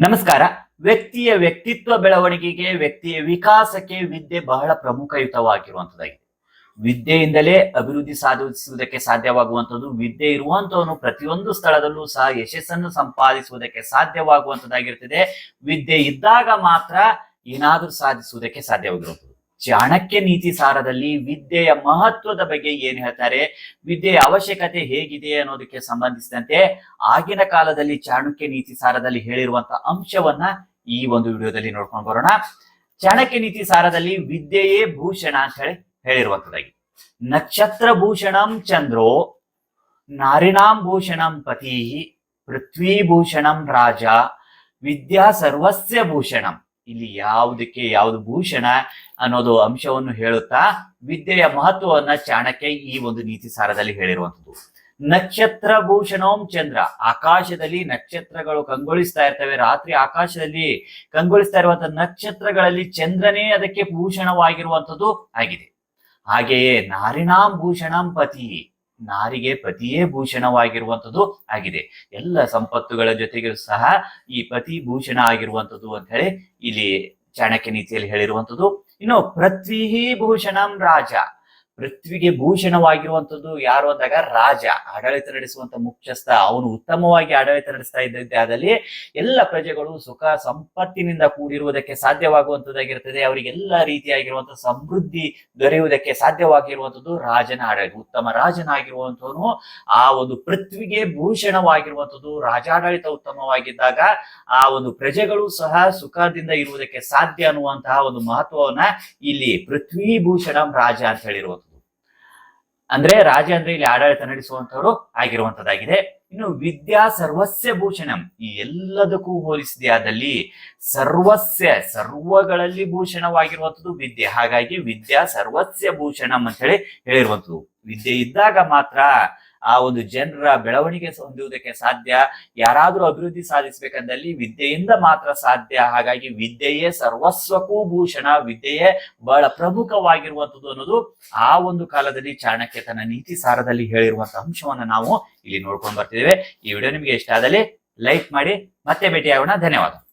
ನಮಸ್ಕಾರ. ವ್ಯಕ್ತಿಯ ವ್ಯಕ್ತಿತ್ವ ಬೆಳವಣಿಗೆಗೆ, ವ್ಯಕ್ತಿಯ ವಿಕಾಸಕ್ಕೆ ವಿದ್ಯೆ ಬಹಳ ಪ್ರಮುಖಯುತವಾಗಿರುವಂತದ್ದಾಗಿದೆ. ವಿದ್ಯೆಯಿಂದಲೇ ಅಭಿವೃದ್ಧಿ ಸಾಧಿಸುವುದಕ್ಕೆ ಸಾಧ್ಯವಾಗುವಂಥದ್ದು ವಿದ್ಯೆ ಇರುವಂತವನು ಪ್ರತಿಯೊಂದು ಸ್ಥಳದಲ್ಲೂ ಸಹ ಯಶಸ್ಸನ್ನು ಸಂಪಾದಿಸುವುದಕ್ಕೆ ಸಾಧ್ಯವಾಗುವಂತದ್ದಾಗಿರ್ತದೆ ವಿದ್ಯೆ ಇದ್ದಾಗ ಮಾತ್ರ ಏನಾದರೂ ಸಾಧಿಸುವುದಕ್ಕೆ ಸಾಧ್ಯವಾಗಿರುತ್ತದೆ. ಚಾಣಕ್ಯ ನೀತಿ ಸಾರದಲ್ಲಿ ವಿದ್ಯೆಯ ಮಹತ್ವದ ಬಗ್ಗೆ ಏನ್ ಹೇಳ್ತಾರೆ, ವಿದ್ಯೆಯ ಅವಶ್ಯಕತೆ ಹೇಗಿದೆ ಅನ್ನೋದಕ್ಕೆ ಸಂಬಂಧಿಸಿದಂತೆ ಆಗಿನ ಕಾಲದಲ್ಲಿ ಚಾಣಕ್ಯ ನೀತಿ ಸಾರದಲ್ಲಿ ಹೇಳಿರುವಂತ ಅಂಶವನ್ನ ಈ ಒಂದು ವಿಡಿಯೋದಲ್ಲಿ ನೋಡ್ಕೊಂಡು ಬರೋಣ. ಚಾಣಕ್ಯ ನೀತಿ ಸಾರದಲ್ಲಿ ವಿದ್ಯೆಯೇ ಭೂಷಣ ಅಂತ ಹೇಳಿ ಹೇಳಿರುವಂತದಾಗಿ. ನಕ್ಷತ್ರ ಭೂಷಣಂ ಚಂದ್ರೋ ನಾರಿಣಾಂ ಭೂಷಣಂ ಪತಿ ಪೃಥ್ವೀಭೂಷಣಂ ರಾಜ, ವಿದ್ಯಾ ಸರ್ವಸ್ಯ ಭೂಷಣಂ. ಇಲ್ಲಿ ಯಾವುದಕ್ಕೆ ಯಾವುದು ಭೂಷಣ ಅನ್ನೋದು ಅಂಶವನ್ನು ಹೇಳುತ್ತಾ ವಿದ್ಯೆಯ ಮಹತ್ವವನ್ನ ಚಾಣಕ್ಯ ಈ ಒಂದು ನೀತಿ ಸಾರದಲ್ಲಿ ಹೇಳಿರುವಂಥದ್ದು. ನಕ್ಷತ್ರ ಭೂಷಣೋಂ ಚಂದ್ರ. ಆಕಾಶದಲ್ಲಿ ನಕ್ಷತ್ರಗಳು ಕಂಗೊಳಿಸ್ತಾ ಇರ್ತವೆ. ರಾತ್ರಿ ಆಕಾಶದಲ್ಲಿ ಕಂಗೊಳಿಸ್ತಾ ಇರುವಂತಹ ನಕ್ಷತ್ರಗಳಲ್ಲಿ ಚಂದ್ರನೇ ಅದಕ್ಕೆ ಭೂಷಣವಾಗಿರುವಂಥದ್ದು ಆಗಿದೆ. ಹಾಗೆಯೇ ನಾರಿಣಾಂ ಭೂಷಣಂ ಪತಿ. ನಾರಿಗೆ ಪತಿಯೇ ಭೂಷಣವಾಗಿರುವಂಥದ್ದು ಆಗಿದೆ. ಎಲ್ಲ ಸಂಪತ್ತುಗಳ ಜೊತೆಗೆ ಸಹ ಈ ಪತಿ ಭೂಷಣ ಆಗಿರುವಂಥದ್ದು ಅಂತ ಹೇಳಿ ಇಲ್ಲಿ ಚಾಣಕ್ಯ ನೀತಿಯಲ್ಲಿ ಹೇಳಿರುವಂಥದ್ದು. ಇನ್ನು ಪೃಥ್ವಿ ಭೂಷಣಂ ರಾಜ. ಪೃಥ್ವಿಗೆ ಭೂಷಣವಾಗಿರುವಂಥದ್ದು ಯಾರು ಅಂದಾಗ ರಾಜ, ಆಡಳಿತ ನಡೆಸುವಂತ ಮುಖ್ಯಸ್ಥ. ಅವನು ಉತ್ತಮವಾಗಿ ಆಡಳಿತ ನಡೆಸ್ತಾ ಇದ್ದಿದ್ದಾದಲ್ಲಿ ಎಲ್ಲ ಪ್ರಜೆಗಳು ಸುಖ ಸಂಪತ್ತಿನಿಂದ ಕೂಡಿರುವುದಕ್ಕೆ ಸಾಧ್ಯವಾಗುವಂತದ್ದಾಗಿರ್ತದೆ ಅವರಿಗೆಲ್ಲ ರೀತಿಯಾಗಿರುವಂತಹ ಸಮೃದ್ಧಿ ದೊರೆಯುವುದಕ್ಕೆ ಸಾಧ್ಯವಾಗಿರುವಂತದ್ದು ರಾಜನ ಆಡಳಿತ. ಉತ್ತಮ ರಾಜನಾಗಿರುವಂತವನು ಆ ಒಂದು ಪೃಥ್ವಿಗೆ ಭೂಷಣವಾಗಿರುವಂತದ್ದು ರಾಜಾಡಳಿತ ಉತ್ತಮವಾಗಿದ್ದಾಗ ಆ ಒಂದು ಪ್ರಜೆಗಳು ಸಹ ಸುಖದಿಂದ ಇರುವುದಕ್ಕೆ ಸಾಧ್ಯ ಅನ್ನುವಂತಹ ಒಂದು ಮಹತ್ವವನ್ನ ಇಲ್ಲಿ ಪೃಥ್ವಿ ಭೂಷಣಂ ರಾಜ ಅಂತ ಹೇಳಿರುವಂಥದ್ದು. ಅಂದ್ರೆ ರಾಜ ಅಂದ್ರೆ ಇಲ್ಲಿ ಆಡಳಿತ ನಡೆಸುವಂತವರು ಆಗಿರುವಂತದ್ದಾಗಿದೆ. ಇನ್ನು ವಿದ್ಯಾ ಸರ್ವಸ್ಯ ಭೂಷಣಂ, ಈ ಎಲ್ಲದಕ್ಕೂ ಹೋಲಿಸಿದೆ ಆದಲ್ಲಿ ಸರ್ವಸ್ಯ, ಸರ್ವಗಳಲ್ಲಿ ಭೂಷಣವಾಗಿರುವಂಥದ್ದು ವಿದ್ಯೆ. ಹಾಗಾಗಿ ವಿದ್ಯಾ ಸರ್ವಸ್ಯ ಭೂಷಣಂ ಅಂತ ಹೇಳಿ ಹೇಳಿರುವಂಥದ್ದು ವಿದ್ಯೆ ಇದ್ದಾಗ ಮಾತ್ರ ಆ ಒಂದು ಜನರ ಬೆಳವಣಿಗೆ ಹೊಂದುವುದಕ್ಕೆ ಸಾಧ್ಯ. ಯಾರಾದರೂ ಅಭಿವೃದ್ಧಿ ಸಾಧಿಸಬೇಕಂದಲ್ಲಿ ವಿದ್ಯೆಯಿಂದ ಮಾತ್ರ ಸಾಧ್ಯ. ಹಾಗಾಗಿ ವಿದ್ಯೆಯೇ ಸರ್ವಸ್ವಕ್ಕೂ ಭೂಷಣ. ವಿದ್ಯೆಯೇ ಬಹಳ ಪ್ರಮುಖವಾಗಿರುವಂಥದ್ದು ಅನ್ನೋದು ಆ ಒಂದು ಕಾಲದಲ್ಲಿ ಚಾಣಕ್ಯ ತನ್ನ ನೀತಿ ಸಾರದಲ್ಲಿ ಹೇಳಿರುವಂತಹ ಅಂಶವನ್ನು ನಾವು ಇಲ್ಲಿ ನೋಡ್ಕೊಂಡು ಬರ್ತಿದ್ದೇವೆ. ಈ ವಿಡಿಯೋ ನಿಮಗೆ ಇಷ್ಟ ಆದಲ್ಲಿ ಲೈಕ್ ಮಾಡಿ ಮತ್ತೆ ಭೇಟಿಯಾಗೋಣ. ಧನ್ಯವಾದ.